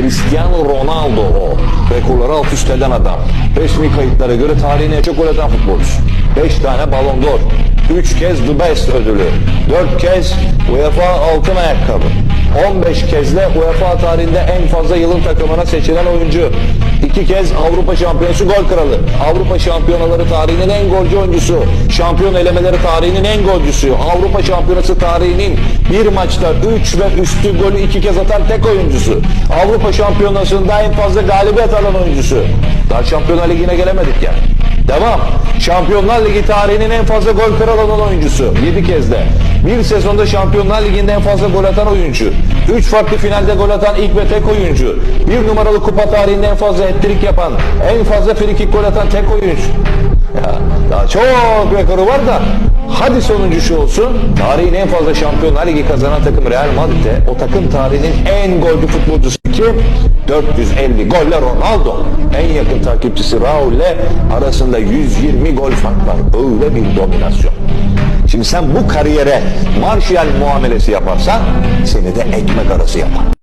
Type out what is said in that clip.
Cristiano Ronaldo o. Rekorları alt üst eden adam. Resmi kayıtlara göre tarihin en çok gol atan futbolcusu. 5 tane Ballon d'Or. 3 kez The Best ödülü. 4 kez UEFA altın ayakkabı. 15 kez de UEFA tarihinde en fazla yılın takımına seçilen oyuncu. 2 kez Avrupa Şampiyonası gol kralı. Avrupa Şampiyonaları tarihinin en golcü oyuncusu. Şampiyon elemeleri tarihinin en golcüsü. Avrupa Şampiyonası tarihinin bir maçta 3 ve üstü golü 2 kez atan tek oyuncusu. Avrupa Şampiyonası'nda en fazla galibiyet alan oyuncusu. Daha Şampiyonlar Ligi'ne gelemedik ya. Devam. Şampiyonlar Ligi tarihinin en fazla gol kralı olan oyuncusu. 7 kez de. Bir sezonda Şampiyonlar Ligi'nde en fazla gol atan oyuncu. 3 farklı finalde gol atan ilk ve tek oyuncu. Bir numaralı kupa tarihinde en fazla hat-trick yapan, en fazla frikik gol atan tek oyuncu. Ya, daha çok rekoru var da hadi sonuncu şu olsun. Tarihin en fazla Şampiyonlar Ligi kazanan takım Real Madrid'de o takım tarihinin en golcü futbolcusu kim? 450 golle Ronaldo. En yakın takipçisi Raul ile arasında 120 gol fark var. Öyle bir dominasyon. Şimdi sen bu kariyere Martial muamelesi yaparsan seni de ekmek arası yapar.